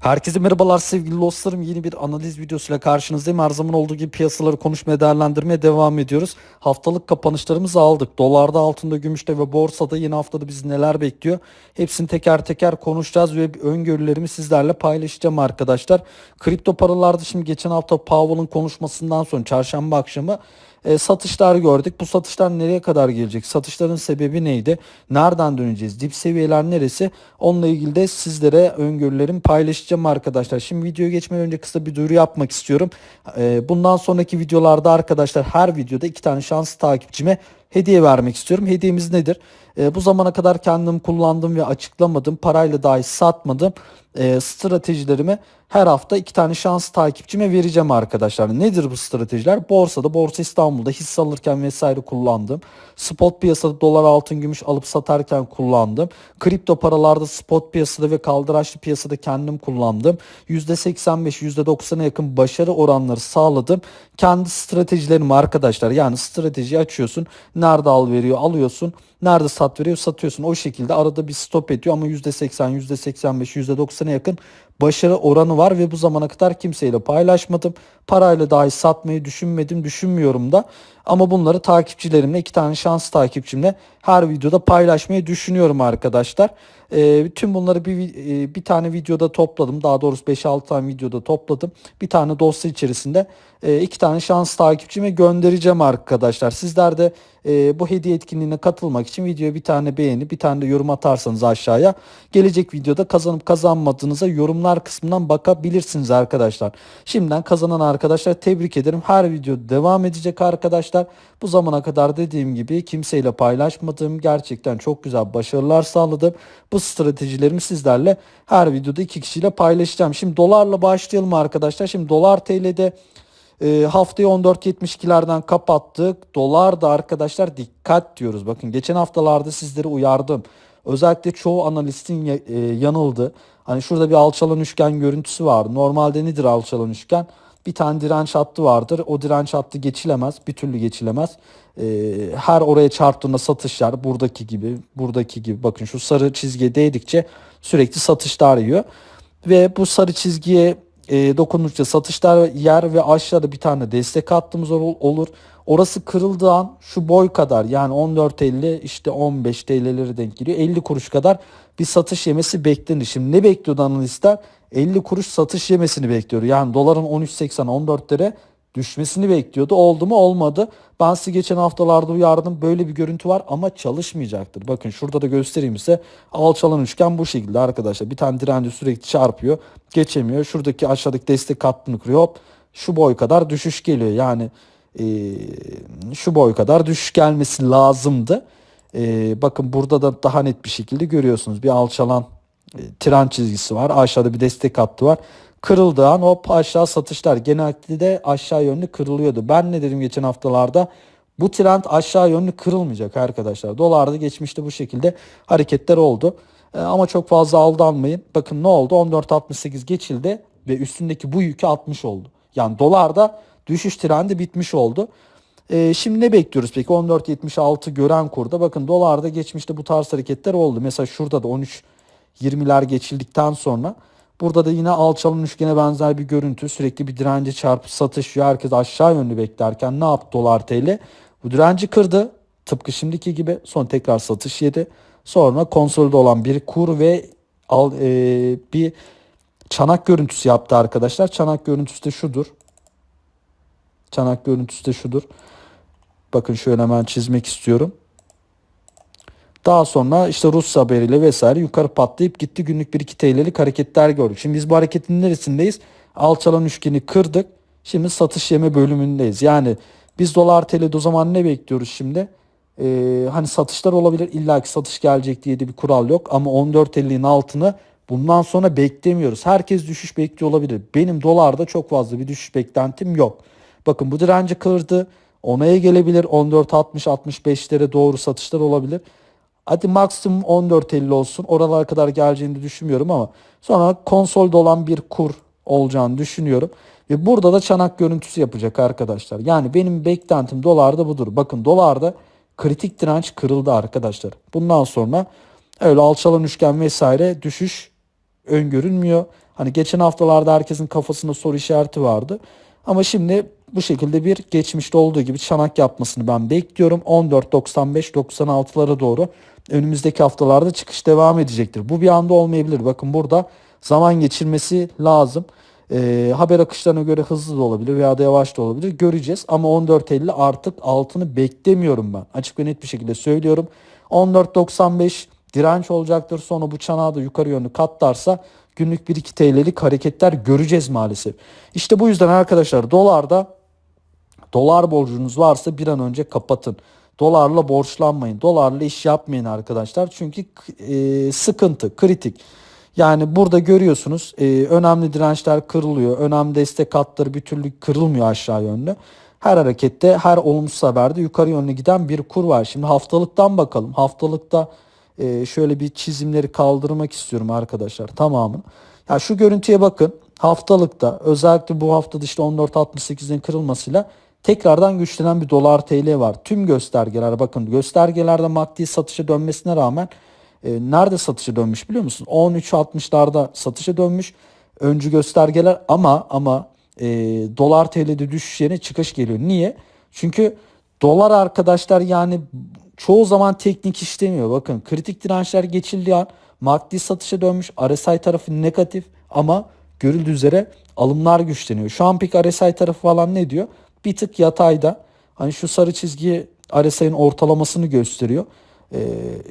Herkese merhabalar sevgili dostlarım. Yeni bir analiz videosuyla karşınızdayım. Her zaman olduğu gibi piyasaları konuşmaya, değerlendirmeye devam ediyoruz. Haftalık kapanışlarımızı aldık. Dolarda, altında, gümüşte ve borsada yeni haftada bizi neler bekliyor? Hepsini teker teker konuşacağız ve öngörülerimi sizlerle paylaşacağım arkadaşlar. Kripto paralarda şimdi geçen hafta Powell'ın konuşmasından sonra çarşamba akşamı e, satışlar gördük. Bu satışlar nereye kadar gelecek? Satışların sebebi neydi? Nereden döneceğiz? Dip seviyeler neresi? Onunla ilgili de sizlere öngörülerimi paylaşacağım arkadaşlar. Şimdi videoya geçmeden önce kısa bir duyuru yapmak istiyorum. E, bundan sonraki videolarda arkadaşlar her videoda iki tane şanslı takipçime hediye vermek istiyorum. Hediyemiz nedir? E, bu zamana kadar kendim kullandım ve açıklamadım. Parayla dahi satmadım. E, stratejilerimi her hafta iki tane şans takipçime vereceğim arkadaşlar. Nedir bu stratejiler? Borsada, Borsa İstanbul'da hisse alırken vesaire kullandım. Spot piyasada dolar, altın, gümüş alıp satarken kullandım. Kripto paralarda spot piyasada ve kaldıraçlı piyasada kendim kullandım. %85, %90'a yakın başarı oranları sağladım. Kendi stratejilerim arkadaşlar. Yani strateji açıyorsun. Nerede al veriyor alıyorsun. Nerede sat veriyor satıyorsun. O şekilde arada bir stop ediyor ama %80, %85, %90'a yakın başarı oranı var ve bu zamana kadar kimseyle paylaşmadım. Parayla dahi satmayı düşünmedim, düşünmüyorum da. Ama bunları takipçilerimle, iki tane şans takipçimle her videoda paylaşmayı düşünüyorum arkadaşlar. E, tüm bunları bir, e, bir tane videoda topladım. Daha doğrusu 5-6 tane videoda topladım. Bir tane dosya içerisinde e, iki tane şans takipçime göndereceğim arkadaşlar. Sizler de e, bu hediye etkinliğine katılmak için videoya bir tane beğeni, bir tane de yorum atarsanız aşağıya gelecek videoda kazanıp kazanmadığınıza yorumlar kısmından bakabilirsiniz arkadaşlar. Şimdiden kazanan arkadaşlar tebrik ederim. Her video devam edecek arkadaşlar. Bu zamana kadar dediğim gibi kimseyle paylaşmadığım gerçekten çok güzel başarılar sağladım. Bu stratejilerimi sizlerle her videoda iki kişiyle paylaşacağım. Şimdi dolarla başlayalım arkadaşlar. Şimdi dolar TL'de e, haftayı 14.72'lerden kapattık. Dolar da arkadaşlar dikkat diyoruz. Bakın geçen haftalarda sizleri uyardım. Özellikle çoğu analistin e, yanıldı. Hani şurada bir alçalan üçgen görüntüsü var. Normalde nedir alçalan üçgen? Bir tane direnç hattı vardır. O direnç hattı geçilemez. Bir türlü geçilemez. Ee, her oraya çarptığında satışlar buradaki gibi, buradaki gibi. Bakın şu sarı çizgiye değdikçe sürekli satışlar yiyor. Ve bu sarı çizgiye e, dokundukça satışlar yer ve aşağıda bir tane destek hattımız olur. Orası kırıldığı an şu boy kadar yani 14.50 işte 15 TL'leri denk geliyor. 50 kuruş kadar bir satış yemesi beklenir. Şimdi ne bekliyordu analistler? 50 kuruş satış yemesini bekliyor. Yani doların 13.80 14'lere düşmesini bekliyordu. Oldu mu? Olmadı. Ben size geçen haftalarda uyardım. Böyle bir görüntü var ama çalışmayacaktır. Bakın şurada da göstereyim size. Alçalan üçgen bu şekilde arkadaşlar. Bir tane direnci sürekli çarpıyor. Geçemiyor. Şuradaki aşağıdaki destek hattını kuruyor. Hop şu boy kadar düşüş geliyor. Yani e, şu boy kadar düşüş gelmesi lazımdı. E, bakın burada da daha net bir şekilde görüyorsunuz. Bir alçalan e, tren çizgisi var. Aşağıda bir destek hattı var. Kırıldığı an hop aşağı satışlar. Genellikle de aşağı yönlü kırılıyordu. Ben ne dedim geçen haftalarda? Bu trend aşağı yönlü kırılmayacak arkadaşlar. Dolarda geçmişte bu şekilde hareketler oldu. E, ama çok fazla aldanmayın. Bakın ne oldu? 14.68 geçildi ve üstündeki bu yükü 60 oldu. Yani dolarda düşüş trendi bitmiş oldu. E, şimdi ne bekliyoruz peki? 14.76 gören kurda. Bakın dolarda geçmişte bu tarz hareketler oldu. Mesela şurada da 13 20'ler geçildikten sonra burada da yine alçalan üçgene benzer bir görüntü. Sürekli bir dirence çarpı satışıyor. Herkes aşağı yönlü beklerken ne yaptı dolar TL? Bu direnci kırdı. Tıpkı şimdiki gibi. Son tekrar satış yedi. Sonra konsolide olan bir kur ve al, e, bir çanak görüntüsü yaptı arkadaşlar. Çanak görüntüsü de şudur. Çanak görüntüsü de şudur. Bakın şöyle hemen çizmek istiyorum. Daha sonra işte Rus haberiyle vesaire yukarı patlayıp gitti günlük 1-2 TL'lik hareketler gördük. Şimdi biz bu hareketin neresindeyiz? Alçalan üçgeni kırdık. Şimdi satış yeme bölümündeyiz. Yani biz dolar TL'de o zaman ne bekliyoruz şimdi? Ee, hani satışlar olabilir illa ki satış gelecek diye de bir kural yok. Ama 14.50'nin altını bundan sonra beklemiyoruz. Herkes düşüş bekliyor olabilir. Benim dolarda çok fazla bir düşüş beklentim yok. Bakın bu direnci kırdı. Onaya gelebilir. 14.60-65'lere doğru satışlar olabilir. Hadi maksimum 14.50 olsun. Oralara kadar geleceğini düşünmüyorum ama sonra konsolde olan bir kur olacağını düşünüyorum. Ve burada da çanak görüntüsü yapacak arkadaşlar. Yani benim beklentim dolarda budur. Bakın dolarda kritik direnç kırıldı arkadaşlar. Bundan sonra öyle alçalan üçgen vesaire düşüş öngörülmüyor. Hani geçen haftalarda herkesin kafasında soru işareti vardı. Ama şimdi bu şekilde bir geçmişte olduğu gibi çanak yapmasını ben bekliyorum. 14.95-96'lara doğru önümüzdeki haftalarda çıkış devam edecektir. Bu bir anda olmayabilir. Bakın burada zaman geçirmesi lazım. Ee, haber akışlarına göre hızlı da olabilir veya da yavaş da olabilir. Göreceğiz ama 14.50 artık altını beklemiyorum ben. Açık ve net bir şekilde söylüyorum. 14.95 direnç olacaktır. Sonra bu çanağı da yukarı yönlü katlarsa günlük 1-2 TL'lik hareketler göreceğiz maalesef. İşte bu yüzden arkadaşlar dolarda dolar borcunuz varsa bir an önce kapatın. Dolarla borçlanmayın. Dolarla iş yapmayın arkadaşlar. Çünkü e, sıkıntı, kritik. Yani burada görüyorsunuz e, önemli dirençler kırılıyor. Önemli destek hatları bir türlü kırılmıyor aşağı yönlü. Her harekette, her olumsuz haberde yukarı yönlü giden bir kur var. Şimdi haftalıktan bakalım. Haftalıkta e, şöyle bir çizimleri kaldırmak istiyorum arkadaşlar tamamını. Ya şu görüntüye bakın. Haftalıkta özellikle bu haftada işte 14.68'in kırılmasıyla tekrardan güçlenen bir dolar TL var. Tüm göstergeler bakın göstergelerde maddi satışa dönmesine rağmen e, nerede satışa dönmüş biliyor musun? 13.60'larda satışa dönmüş öncü göstergeler ama ama e, dolar TL'de düşüş yerine çıkış geliyor. Niye? Çünkü dolar arkadaşlar yani çoğu zaman teknik işlemiyor. Bakın kritik dirençler geçildiği an maddi satışa dönmüş. RSI tarafı negatif ama görüldüğü üzere alımlar güçleniyor. Şu an pek RSI tarafı falan ne diyor? Bir tık yatayda. Hani şu sarı çizgi RSI'nin ortalamasını gösteriyor. Ee,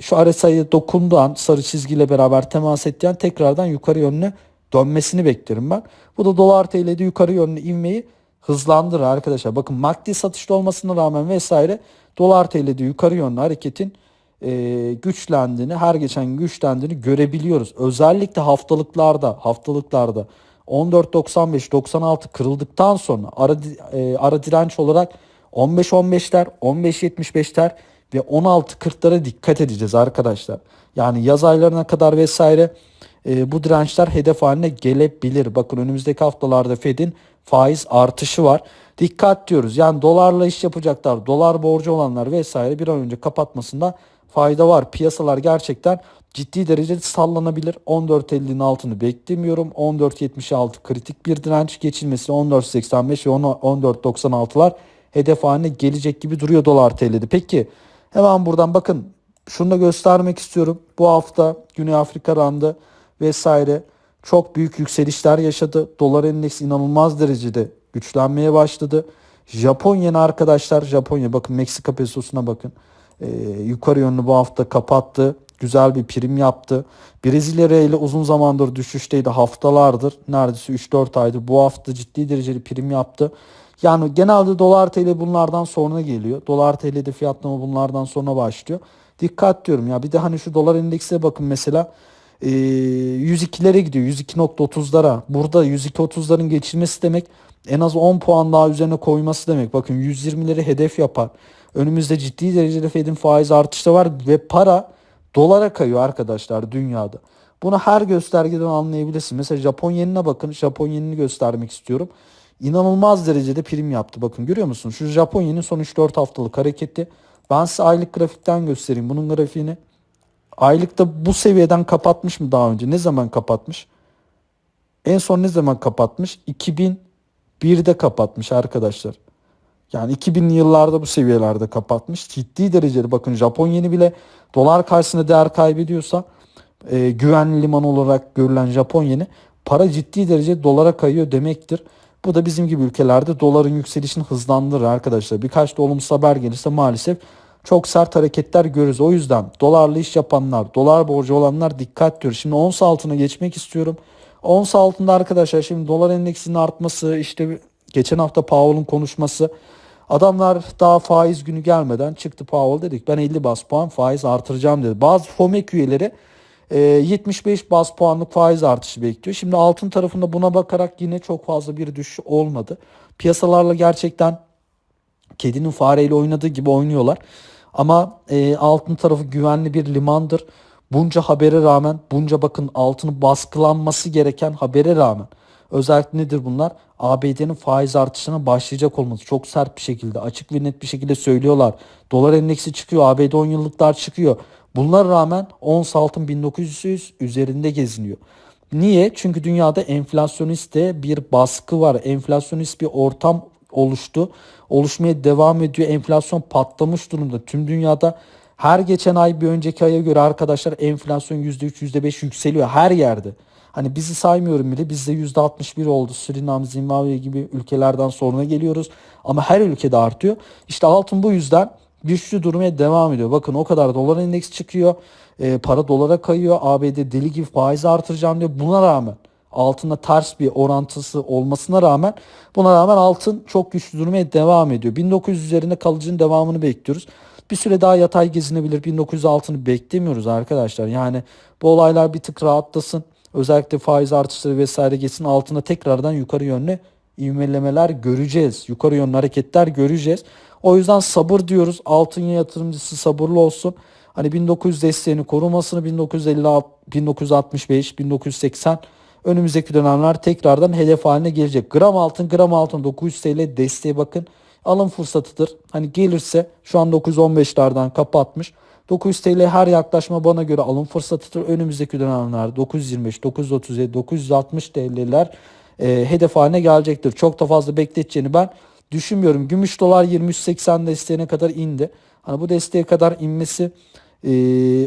şu RSI'ye dokunduğu an sarı çizgiyle beraber temas ettiği an tekrardan yukarı yönüne dönmesini beklerim ben. Bu da dolar TL'de yukarı yönlü inmeyi hızlandırır arkadaşlar. Bakın maddi satışta olmasına rağmen vesaire dolar TL'de yukarı yönlü hareketin e, güçlendiğini, her geçen güçlendiğini görebiliyoruz. Özellikle haftalıklarda, haftalıklarda 14.95-96 kırıldıktan sonra ara, e, ara direnç olarak 15-15'ler, 15-75'ler ve 16-40'lara dikkat edeceğiz arkadaşlar. Yani yaz aylarına kadar vesaire e, bu dirençler hedef haline gelebilir. Bakın önümüzdeki haftalarda Fed'in faiz artışı var. Dikkat diyoruz. Yani dolarla iş yapacaklar, dolar borcu olanlar vesaire bir an önce kapatmasında fayda var. Piyasalar gerçekten ciddi derecede sallanabilir. 14.50'nin altını beklemiyorum. 14.76 kritik bir direnç geçilmesi 14.85 ve 14.96'lar hedef haline gelecek gibi duruyor dolar TL'de. Peki hemen buradan bakın şunu da göstermek istiyorum. Bu hafta Güney Afrika randı vesaire çok büyük yükselişler yaşadı. Dolar endeksi inanılmaz derecede güçlenmeye başladı. Japonya arkadaşlar Japonya bakın Meksika pesosuna bakın. Ee, yukarı yönlü bu hafta kapattı. Güzel bir prim yaptı. Brezilya ile uzun zamandır düşüşteydi haftalardır. Neredeyse 3-4 aydır. Bu hafta ciddi dereceli prim yaptı. Yani genelde dolar TL bunlardan sonra geliyor. Dolar TL'de fiyatlama bunlardan sonra başlıyor. Dikkat diyorum ya bir de hani şu dolar endeksine bakın mesela e, 102'lere gidiyor 102.30'lara. Burada 102.30'ların geçilmesi demek en az 10 puan daha üzerine koyması demek. Bakın 120'leri hedef yapar. Önümüzde ciddi derecede Fed'in faiz artışı var ve para dolara kayıyor arkadaşlar dünyada. Bunu her göstergeden anlayabilirsin. Mesela Japon yenine bakın. Japon yenini göstermek istiyorum. İnanılmaz derecede prim yaptı. Bakın görüyor musun? Şu Japon yenin son 3-4 haftalık hareketi. Ben size aylık grafikten göstereyim bunun grafiğini. Aylıkta bu seviyeden kapatmış mı daha önce? Ne zaman kapatmış? En son ne zaman kapatmış? 2001'de kapatmış arkadaşlar. Yani 2000'li yıllarda bu seviyelerde kapatmış. Ciddi derecede bakın Japon yeni bile dolar karşısında değer kaybediyorsa e, güvenli liman olarak görülen Japon yeni para ciddi derece dolara kayıyor demektir. Bu da bizim gibi ülkelerde doların yükselişini hızlandırır arkadaşlar. Birkaç da olumsuz haber gelirse maalesef çok sert hareketler görürüz. O yüzden dolarla iş yapanlar, dolar borcu olanlar dikkat diyor. Şimdi ons altına geçmek istiyorum. Ons altında arkadaşlar şimdi dolar endeksinin artması işte geçen hafta Powell'ın konuşması Adamlar daha faiz günü gelmeden çıktı Powell dedik ben 50 bas puan faiz artıracağım dedi. Bazı FOMEC üyeleri 75 e, bas puanlık faiz artışı bekliyor. Şimdi altın tarafında buna bakarak yine çok fazla bir düşüş olmadı. Piyasalarla gerçekten kedinin fareyle oynadığı gibi oynuyorlar. Ama e, altın tarafı güvenli bir limandır. Bunca habere rağmen, bunca bakın altını baskılanması gereken habere rağmen özellikle nedir bunlar? ABD'nin faiz artışına başlayacak olması çok sert bir şekilde açık ve net bir şekilde söylüyorlar. Dolar endeksi çıkıyor, ABD 10 yıllıklar çıkıyor. Bunlara rağmen ons altın 1900 üzerinde geziniyor. Niye? Çünkü dünyada enflasyonist de bir baskı var. Enflasyonist bir ortam oluştu. Oluşmaya devam ediyor. Enflasyon patlamış durumda. Tüm dünyada her geçen ay bir önceki aya göre arkadaşlar enflasyon %3, %5 yükseliyor her yerde. Hani bizi saymıyorum bile bizde %61 oldu. Surinam, Zimbabwe gibi ülkelerden sonra geliyoruz. Ama her ülkede artıyor. İşte altın bu yüzden güçlü durmaya devam ediyor. Bakın o kadar dolar endeksi çıkıyor. E, para dolara kayıyor. ABD deli gibi faiz artıracağım diyor. Buna rağmen altında ters bir orantısı olmasına rağmen buna rağmen altın çok güçlü durmaya devam ediyor. 1900 üzerinde kalıcının devamını bekliyoruz. Bir süre daha yatay gezinebilir. 1906'ını beklemiyoruz arkadaşlar. Yani bu olaylar bir tık rahatlasın. Özellikle faiz artışları vesaire geçsin altında tekrardan yukarı yönlü ivmelemeler göreceğiz. Yukarı yönlü hareketler göreceğiz. O yüzden sabır diyoruz. Altın yatırımcısı sabırlı olsun. Hani 1900 desteğini korumasını 1950 1965 1980 önümüzdeki dönemler tekrardan hedef haline gelecek. Gram altın gram altın 900 TL desteğe bakın. Alım fırsatıdır. Hani gelirse şu an 915'lerden kapatmış. 900 TL her yaklaşma bana göre alım fırsatıdır. Önümüzdeki dönemler 925, 937, 960 TL'ler e, hedef haline gelecektir. Çok da fazla bekleteceğini ben düşünmüyorum. Gümüş dolar 23.80 desteğine kadar indi. Hani bu desteğe kadar inmesi e,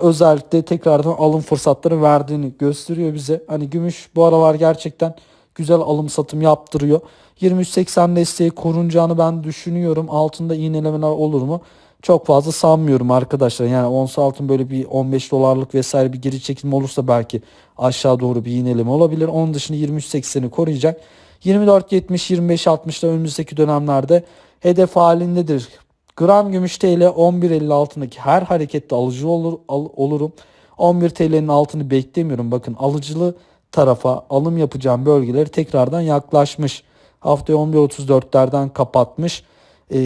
özellikle tekrardan alım fırsatları verdiğini gösteriyor bize. Hani gümüş bu aralar gerçekten güzel alım satım yaptırıyor. 23.80 desteği korunacağını ben düşünüyorum. Altında iğnelemeler olur mu? Çok fazla sanmıyorum arkadaşlar. Yani ons altın böyle bir 15 dolarlık vesaire bir geri çekilme olursa belki aşağı doğru bir iğneleme olabilir. Onun dışında 23.80'i koruyacak. 24.70-25.60'da önümüzdeki dönemlerde hedef halindedir. Gram gümüş TL 11.50 altındaki her harekette alıcı olur, al, olurum. 11 TL'nin altını beklemiyorum. Bakın alıcılı tarafa alım yapacağım bölgeleri tekrardan yaklaşmış. Haftaya 11.34'lerden kapatmış. Ee,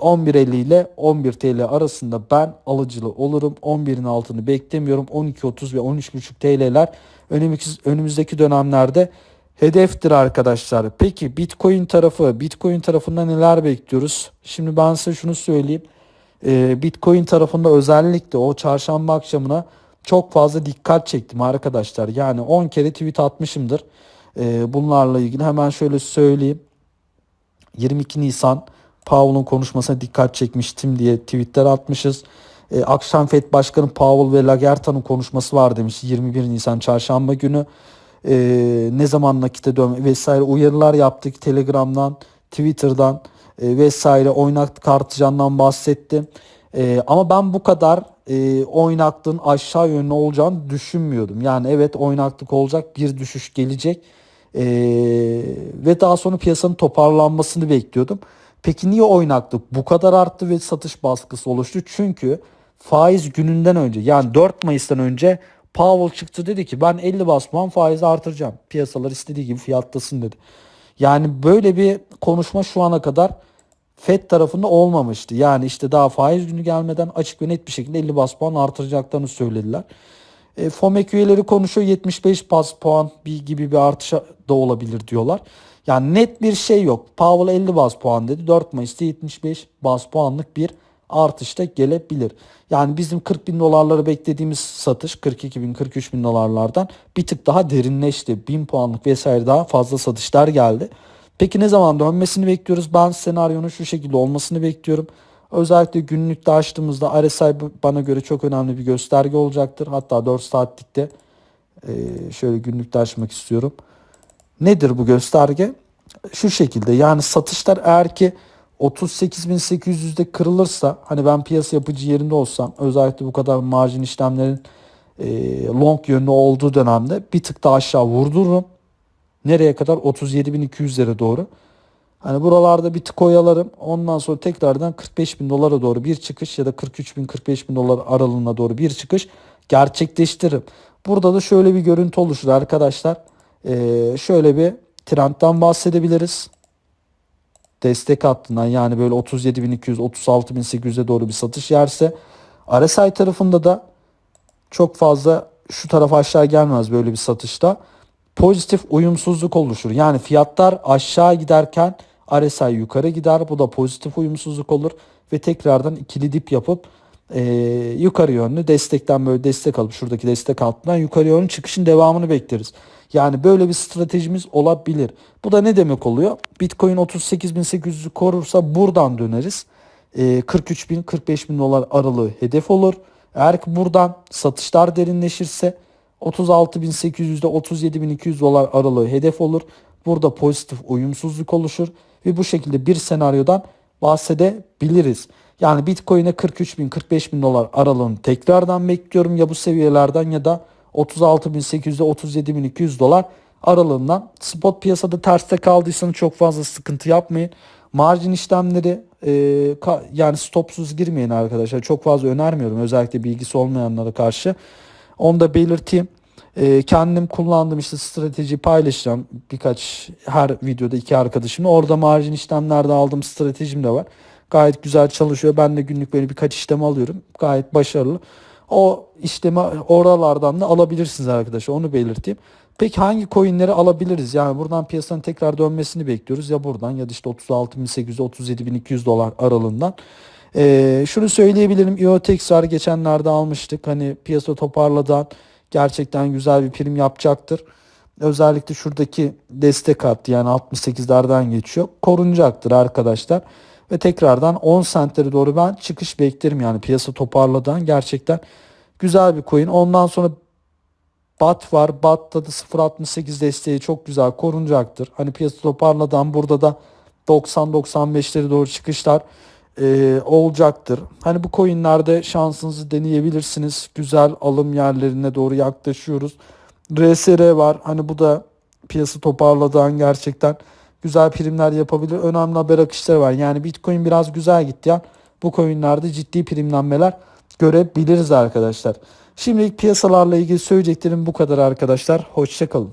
11.50 ile 11 TL arasında ben alıcılı olurum. 11'in altını beklemiyorum. 12.30 ve 13.5 TL'ler önümüzdeki dönemlerde hedeftir arkadaşlar. Peki Bitcoin tarafı, Bitcoin tarafında neler bekliyoruz? Şimdi ben size şunu söyleyeyim. Ee, Bitcoin tarafında özellikle o çarşamba akşamına çok fazla dikkat çektim arkadaşlar. Yani 10 kere tweet atmışımdır. Ee, bunlarla ilgili hemen şöyle söyleyeyim. 22 Nisan Powell'ın konuşmasına dikkat çekmiştim diye tweetler atmışız. Ee, akşam FED Başkanı Powell ve Lagarta'nın konuşması var demiş 21 Nisan çarşamba günü. Ee, ne zaman nakite dön vesaire uyarılar yaptık Telegram'dan, Twitter'dan e, vesaire oynaklık artacağından bahsettim. E, ama ben bu kadar e, oynaklığın aşağı yönlü olacağını düşünmüyordum. Yani evet oynaklık olacak bir düşüş gelecek e, ve daha sonra piyasanın toparlanmasını bekliyordum. Peki niye oynaklık bu kadar arttı ve satış baskısı oluştu? Çünkü faiz gününden önce yani 4 Mayıs'tan önce Powell çıktı dedi ki ben 50 bas puan faizi artıracağım. Piyasalar istediği gibi fiyatlasın dedi. Yani böyle bir konuşma şu ana kadar FED tarafında olmamıştı. Yani işte daha faiz günü gelmeden açık ve net bir şekilde 50 bas puan artıracaklarını söylediler. E, FOMEC üyeleri konuşuyor 75 bas puan bir gibi bir artış da olabilir diyorlar. Yani net bir şey yok. Powell 50 bas puan dedi. 4 Mayıs'ta 75 bas puanlık bir artış da gelebilir. Yani bizim 40 bin dolarları beklediğimiz satış 42 bin 43 bin dolarlardan bir tık daha derinleşti. 1000 puanlık vesaire daha fazla satışlar geldi. Peki ne zaman dönmesini bekliyoruz? Ben senaryonun şu şekilde olmasını bekliyorum. Özellikle günlükte açtığımızda RSI bana göre çok önemli bir gösterge olacaktır. Hatta 4 saatlikte şöyle günlükte açmak istiyorum. Nedir bu gösterge? Şu şekilde yani satışlar eğer ki 38.800'de kırılırsa hani ben piyasa yapıcı yerinde olsam özellikle bu kadar marjin işlemlerin e, long yönlü olduğu dönemde bir tık daha aşağı vurdururum. Nereye kadar? 37.200'lere doğru. Hani buralarda bir tık oyalarım. Ondan sonra tekrardan 45 bin dolara doğru bir çıkış ya da 43 bin 45 bin dolar aralığına doğru bir çıkış gerçekleştiririm. Burada da şöyle bir görüntü oluşur arkadaşlar. Ee, şöyle bir trendten bahsedebiliriz. Destek hattından yani böyle 37.200 36.800'e doğru bir satış yerse RSI tarafında da çok fazla şu tarafa aşağı gelmez böyle bir satışta. Pozitif uyumsuzluk oluşur. Yani fiyatlar aşağı giderken RSI yukarı gider. Bu da pozitif uyumsuzluk olur ve tekrardan ikili dip yapıp e, yukarı yönlü destekten böyle destek alıp şuradaki destek altından yukarı yönlü çıkışın devamını bekleriz. Yani böyle bir stratejimiz olabilir. Bu da ne demek oluyor? Bitcoin 38.800'ü korursa buradan döneriz. Ee, 43 bin 45 bin dolar aralığı hedef olur. Eğer ki buradan satışlar derinleşirse 36.800'de 37.200 dolar aralığı hedef olur. Burada pozitif uyumsuzluk oluşur ve bu şekilde bir senaryodan bahsedebiliriz. Yani Bitcoin'e 43 bin 45 bin dolar aralığını tekrardan bekliyorum ya bu seviyelerden ya da 36.800'de 37.200 dolar aralığından. Spot piyasada terste kaldıysanız çok fazla sıkıntı yapmayın. Margin işlemleri e, ka- yani stopsuz girmeyin arkadaşlar. Çok fazla önermiyorum özellikle bilgisi olmayanlara karşı. Onu da belirteyim. E, kendim kullandığım işte strateji paylaşacağım. Birkaç her videoda iki arkadaşımla. Orada marjin işlemlerde aldığım stratejim de var. Gayet güzel çalışıyor. Ben de günlük böyle birkaç işlem alıyorum. Gayet başarılı. O işlemi oralardan da alabilirsiniz arkadaşlar. Onu belirteyim. Peki hangi coinleri alabiliriz? Yani buradan piyasanın tekrar dönmesini bekliyoruz. Ya buradan ya da işte 36.800 37.200 dolar aralığından. Ee, şunu söyleyebilirim. IOTX var. Geçenlerde almıştık. Hani piyasa toparladan gerçekten güzel bir prim yapacaktır. Özellikle şuradaki destek hattı yani 68'lerden geçiyor. Korunacaktır arkadaşlar. Ve tekrardan 10 centlere doğru ben çıkış beklerim. Yani piyasa toparladan gerçekten güzel bir coin. Ondan sonra BAT var. BAT'ta da 0.68 desteği çok güzel korunacaktır. Hani piyasa toparladan burada da 90-95'leri doğru çıkışlar e, olacaktır. Hani bu coinlerde şansınızı deneyebilirsiniz. Güzel alım yerlerine doğru yaklaşıyoruz. RSR var. Hani bu da piyasa toparladan gerçekten güzel primler yapabilir. Önemli haber akışları var. Yani Bitcoin biraz güzel gitti ya. Bu coinlerde ciddi primlenmeler görebiliriz arkadaşlar. Şimdilik piyasalarla ilgili söyleyeceklerim bu kadar arkadaşlar. Hoşçakalın.